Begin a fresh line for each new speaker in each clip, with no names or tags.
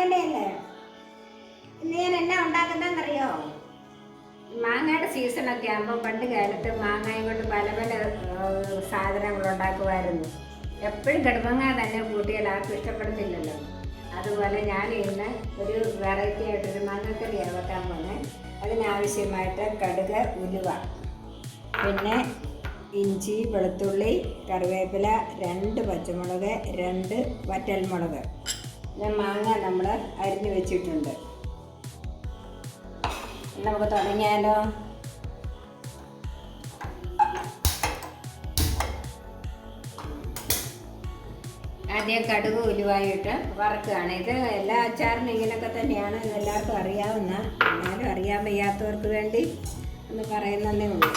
തന്നെയല്ലേ ഇന്ന് ഞാൻ എന്നാ ഉണ്ടാക്കുന്നതെന്നറിയോ?
മാങ്ങയുടെ സീസണൊക്കെ ആകുമ്പോൾ പണ്ട് കാലത്ത് മാങ്ങയും കൊണ്ട് പല പല സാധനങ്ങൾ ഉണ്ടാക്കുമായിരുന്നു. എപ്പോഴും കടുമങ്ങ തന്നെ കൂട്ടിയാൽ ആർക്കും ഇഷ്ടപ്പെടുന്നില്ലല്ലോ. അതുപോലെ ഞാൻ ഇന്ന് ഒരു വെറൈറ്റി ആയിട്ടൊരു മാങ്ങക്കറി ഇറക്കാൻ പോകുന്നത് അതിനാവശ്യമായിട്ട് കടുക് ഉലുവ പിന്നെ ഇഞ്ചി വെളുത്തുള്ളി കറിവേപ്പില രണ്ട് പച്ചമുളക് രണ്ട് വറ്റൽമുളക്. പിന്നെ മാങ്ങ നമ്മൾ അരിഞ്ഞു വെച്ചിട്ടുണ്ട്. നമുക്ക് തുടങ്ങിയാലോ? ആദ്യം കടുക് ഉലുവായിട്ട് വറക്കുകയാണ്. ഇത് എല്ലാ അച്ചാറിനും ഇങ്ങനെയൊക്കെ തന്നെയാണ്. എല്ലാവർക്കും അറിയാവുന്ന എന്നാലും അറിയാൻ വയ്യാത്തവർക്ക് വേണ്ടി ഒന്ന് പറയുന്നതേ ഉള്ളൂ.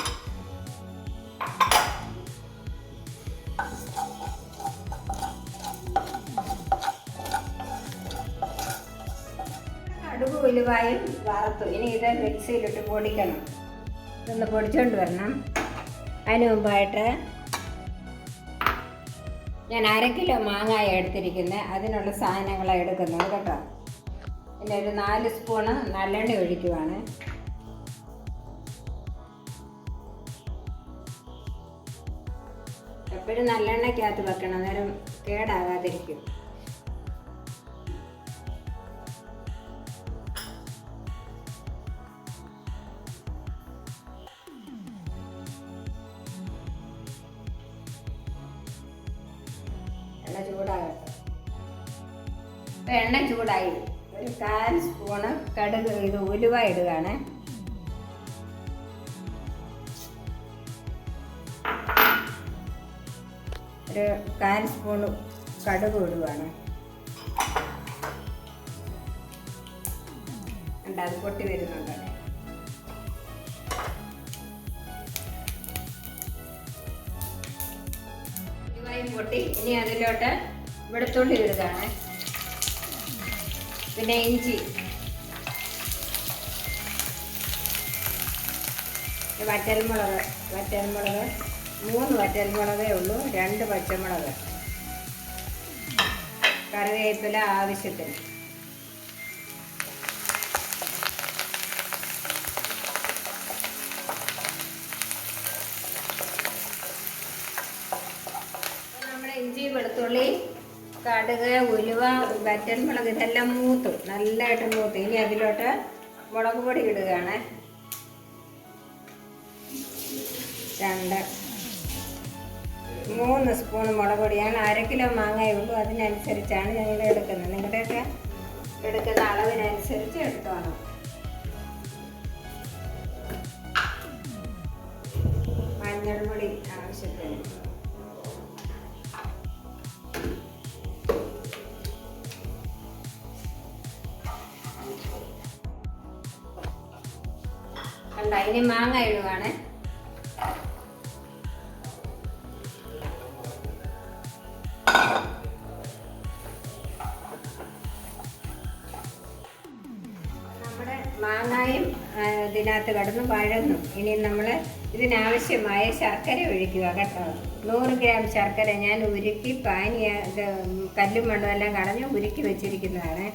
ഉലുവായും വറുത്തു. ഇനി ഇത് മിക്സിയിലിട്ട് പൊടിക്കണം. ഇതൊന്ന് പൊടിച്ചുകൊണ്ട് വരണം. അതിന് മുമ്പായിട്ട് ഞാൻ അര കിലോ മാങ്ങായ എടുത്തിരിക്കുന്നത് അതിനുള്ള സാധനങ്ങളാണ് എടുക്കുന്നത് കേട്ടോ. പിന്നെ ഒരു നാല് സ്പൂണ് നല്ലെണ്ണ ഒഴിക്കുവാണ്. എപ്പോഴും നല്ലെണ്ണയ്ക്കകത്ത് വെക്കണം. അന്നേരം കേടാകാതിരിക്കും എണ്ണ ചൂടാകട്ടെ. ഇപ്പം എണ്ണ ചൂടായി. ഒരു കാൽ സ്പൂണ് കടുക് ഇത് ഉലുവ ഇടുകയാണ്. ഒരു കാൽ സ്പൂൺ കടുക് ഇടുകയാണ്. ഉണ്ട് അത് പൊട്ടി വരുന്നുണ്ട്. പൊട്ടി ഇനി അതിലോട്ട് വെളുത്തുള്ളി ഇടുകയാണ്. പിന്നെ ഇഞ്ചി. വറ്റൽമുളക് വറ്റൽമുളക് മൂന്ന് വറ്റൽമുളകേ ഉള്ളൂ രണ്ട് പച്ചമുളക്. കറിവേപ്പില ആവശ്യത്തിന്. കടുക് ഉലുവ വറ്റൽമുളക് ഇതെല്ലാം മൂത്തു. നല്ലതായിട്ട് മൂത്തു. ഇനി അതിലോട്ട് മുളക് പൊടി ഇടുകയാണ്. രണ്ട്. മൂന്ന് സ്പൂൺ മുളക് പൊടിയാണ്. അര കിലോ മാങ്ങയേ ഉള്ളൂ. അതിനനുസരിച്ചാണ് ഞങ്ങൾ എടുക്കുന്നത്. നിങ്ങളുടെയൊക്കെ എടുക്കുന്ന അളവിനനുസരിച്ച് എടുത്തോണം മഞ്ഞൾപ്പൊടി ആവശ്യത്തിന്. കണ്ട അതിന് മാങ്ങ ഇടുവാണ്. നമ്മുടെ മാങ്ങായും ഇതിനകത്ത് കടന്ന് വഴന്നു ഇനി നമ്മൾ ഇതിനാവശ്യമായ ശർക്കര ഒഴിക്കുക കേട്ടോ. നൂറ് ഗ്രാം ശർക്കര ഞാൻ ഉരുക്കി പാനി കല്ലും മണ്ണും എല്ലാം കളഞ്ഞ് ഉരുക്കി വെച്ചിരിക്കുന്നതാണ്.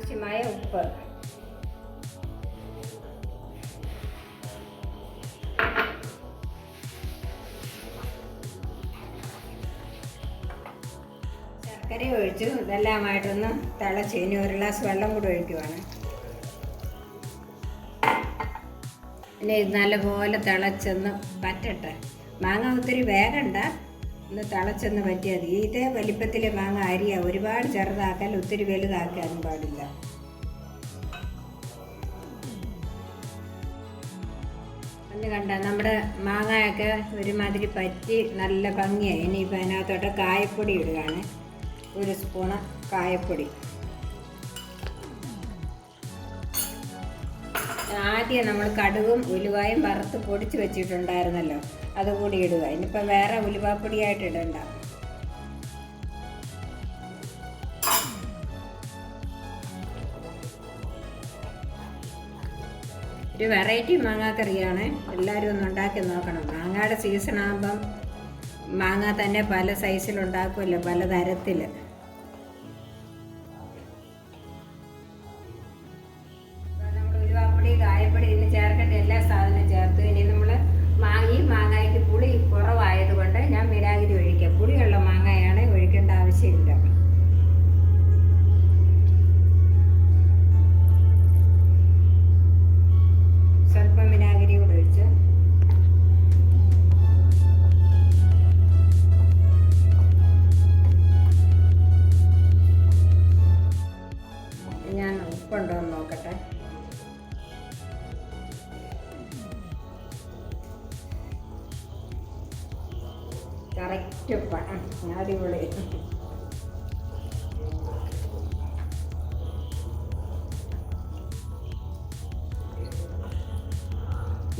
ആവശ്യമായ ഉപ്പ്. ശർക്കര ഒഴിച്ചു. ഇതെല്ലാമായിട്ടൊന്ന് തിളച്ച്. ഇനി ഒരു ഗ്ലാസ് വെള്ളം കൂടി ഒഴിക്കുവാണ്. പിന്നെ ഇത് നല്ലപോലെ തിളച്ചൊന്ന് പറ്റട്ടെ മാങ്ങ ഒത്തിരി വേഗണ്ട. ഒന്ന് തിളച്ചൊന്ന് പറ്റിയാൽ മതി. ഇതേ വലിപ്പത്തിൽ മാങ്ങ അരിയ ഒരുപാട് ചെറുതാക്കാൻ ഒത്തിരി വലുതാക്കാനും പാടില്ല. ഒന്ന് കണ്ട നമ്മുടെ മാങ്ങയൊക്കെ ഒരുമാതിരി പറ്റി നല്ല ഭംഗിയായി. ഇനിയിപ്പോൾ അതിനകത്തോട്ട് കായപ്പൊടി ഇടുകയാണ്. ഒരു സ്പൂണ് കായപ്പൊടി. ആദ്യം നമ്മൾ കടുകും ഉലുവായും വറുത്ത് പൊടിച്ച് വെച്ചിട്ടുണ്ടായിരുന്നല്ലോ. അതുകൂടി ഇടുക. ഇനിയിപ്പോൾ വേറെ ഉലുവാപ്പൊടിയായിട്ട് ഇടണ്ട. ഒരു വെറൈറ്റി മാങ്ങാക്കറിയാണ്. എല്ലാവരും ഒന്ന് ഉണ്ടാക്കി നോക്കണം. മാങ്ങയുടെ സീസൺ ആകുമ്പം മാങ്ങ തന്നെ പല സൈസിലുണ്ടാക്കുമല്ലോ പല തരത്തിൽ ആ, അടിപൊളി.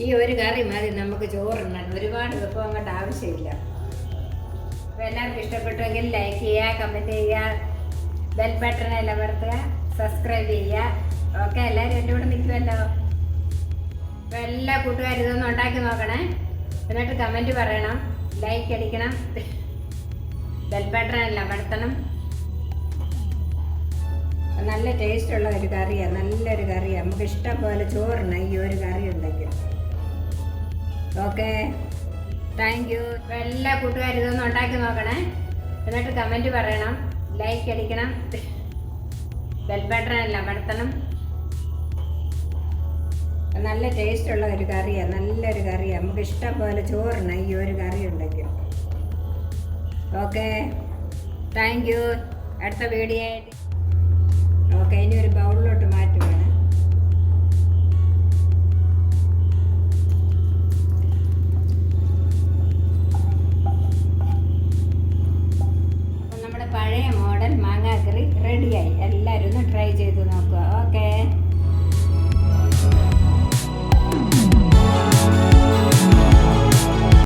ഈ ഒരു കറി മതി നമുക്ക് ചോറുണ്ണാൻ ഒരുപാട് വിഭവം അങ്ങോട്ട് ആവശ്യമില്ല. അപ്പോൾ എല്ലാവർക്കും ഇഷ്ടപ്പെട്ടുവെങ്കിൽ ലൈക്ക് ചെയ്യുക കമന്റ് ചെയ്യുക ബെൽ ബട്ടൺ എല്ലാം അമർത്തുക സബ്സ്ക്രൈബ് ചെയ്യുക. ഓക്കെ എല്ലാവരും എന്റെ കൂടെ നിൽക്കുമല്ലോ? അപ്പോൾ എല്ലാ കൂട്ടുകാരും ഇതൊന്നും ഉണ്ടാക്കി നോക്കണേ. എന്നിട്ട് കമന്റ് പറയണം ലൈക്ക് അടിക്കണം. ബെൽ ബട്ടൺ എല്ലാം നല്ല നല്ല ടേസ്റ്റുള്ള ഒരു കറിയാണ് നല്ലൊരു കറിയാണ് നമുക്ക് ഇഷ്ടം പോലെ ചോറിന് ഈ ഒരു കറി ഉണ്ടെങ്കിൽ. ഓക്കെ. താങ്ക് യു എല്ലാ കൂട്ടുകാരും ഇതൊന്നും ഉണ്ടാക്കി നോക്കണേ. എന്നിട്ട് കമന്റ് പറയണം. ലൈക്ക് അടിക്കണം. ബെൽ ബട്ടൺ നല്ല അമർത്തണം നല്ല ടേസ്റ്റുള്ള ഒരു കറിയാണ് നല്ലൊരു കറിയാണ് നമുക്ക് ഇഷ്ടം പോലെ ചോറിന് ഈ ഒരു കറി ഉണ്ടെങ്കിൽ. ഓക്കെ താങ്ക് യു അടുത്ത വീഡിയോ ആയിട്ട്. ഓക്കെ ഇനി ഒരു ബൗളിലോട്ട്